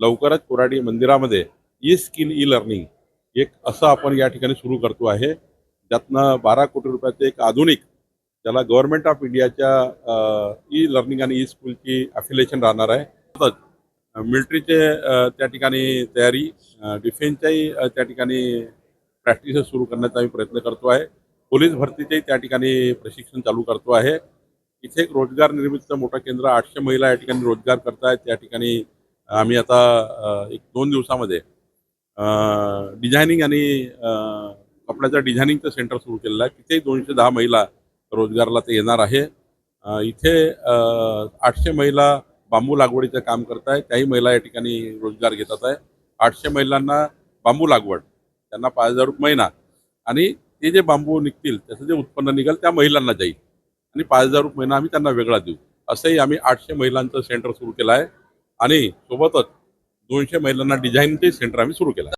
लवकरच कोराडी मंदिरामध्ये E skill e learning एक असं आपण या ठिकाणी सुरू करतो आहे. ज्यातनं बारा कोटी रुपयाचं एक आधुनिक त्याला गव्हर्नमेंट ऑफ इंडियाच्या ई लर्निंग आणि ई स्कूलची अफिलिएशन राहणार आहे. तसंच मिलिटरीचे त्या ठिकाणी तयारी डिफेन्सच्याही त्या ठिकाणी प्रॅक्टिसेस सुरू करण्याचा आम्ही प्रयत्न करतो आहे. पोलीस भरतीचेही त्या ठिकाणी प्रशिक्षण चालू करतो आहे. इथे एक रोजगार निर्मितीचं मोठं केंद्र आठशे महिला या ठिकाणी रोजगार करत आहेत त्या ठिकाणी आम्ही आता एक दोन दिवसामध्ये डिझायनिंग आणि कपड्याचं डिझायनिंगचं सेंटर सुरू केलेलं आहे. तिथेही दोनशे दहा महिला रोजगाराला ते येणार आहे. इथे आठशे महिला बांबू लागवडीचं काम करत आहे. त्याही महिला या ठिकाणी रोजगार घेतात आहे. आठशे महिलांना बांबू लागवड त्यांना पाच हजार रुपये महिना आणि ते जे बांबू निघतील त्याचं जे उत्पन्न निघेल त्या महिलांना जाईल. आणि पाच हजार रुपये महिना आम्ही त्यांना वेगळा देऊ. असंही आम्ही आठशे महिलांचं सेंटर सुरू केलं आहे. आणि सोबतच दोनशे महिलांना डिझाईन ते सेंटर आम्ही सुरू केलं. आहे